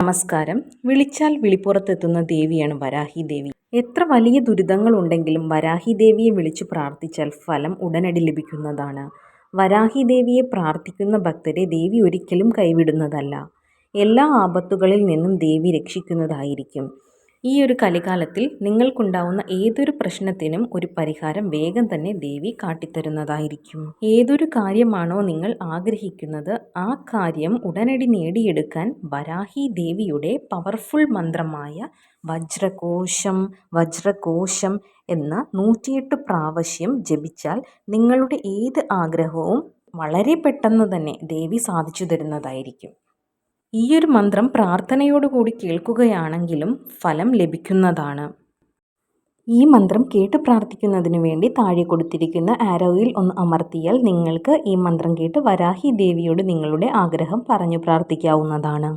നമസ്കാരം. വിളിച്ചാൽ വിളിപ്പുറത്തെത്തുന്ന ദേവിയാണ് വരാഹി ദേവി. എത്ര വലിയ ദുരിതങ്ങളുണ്ടെങ്കിലും വരാഹി ദേവിയെ വിളിച്ചു പ്രാർത്ഥിച്ചാൽ ഫലം ഉടനടി ലഭിക്കുന്നതാണ്. വരാഹി ദേവിയെ പ്രാർത്ഥിക്കുന്ന ഭക്തരെ ദേവി ഒരിക്കലും കൈവിടുന്നതല്ല. എല്ലാ ആപത്തുകളിൽ നിന്നും ദേവി രക്ഷിക്കുന്നതായിരിക്കും. ഈ ഒരു കലികാലത്തിൽ നിങ്ങൾക്കുണ്ടാവുന്ന ഏതൊരു പ്രശ്നത്തിനും ഒരു പരിഹാരം വേഗം തന്നെ ദേവി കാട്ടിത്തരുന്നതായിരിക്കും. ഏതൊരു കാര്യമാണോ നിങ്ങൾ ആഗ്രഹിക്കുന്നത് ആ കാര്യം ഉടനടി നേടിയെടുക്കാൻ വരാഹി ദേവിയുടെ പവർഫുൾ മന്ത്രമായ വജ്രകോശം വജ്രകോശം എന്ന നൂറ്റിയെട്ട് പ്രാവശ്യം ജപിച്ചാൽ നിങ്ങളുടെ ഏത് ആഗ്രഹവും വളരെ പെട്ടെന്ന് തന്നെ ദേവി സാധിച്ചു തരുന്നതായിരിക്കും. ഈയൊരു മന്ത്രം പ്രാർത്ഥനയോടുകൂടി കേൾക്കുകയാണെങ്കിലും ഫലം ലഭിക്കുന്നതാണ്. ഈ മന്ത്രം കേട്ട് പ്രാർത്ഥിക്കുന്നതിന് വേണ്ടി താഴെ കൊടുത്തിരിക്കുന്ന ആരോയിൽ ഒന്ന് അമർത്തിയാൽ നിങ്ങൾക്ക് ഈ മന്ത്രം കേട്ട് വരാഹി ദേവിയോട് നിങ്ങളുടെ ആഗ്രഹം പറഞ്ഞു പ്രാർത്ഥിക്കാവുന്നതാണ്.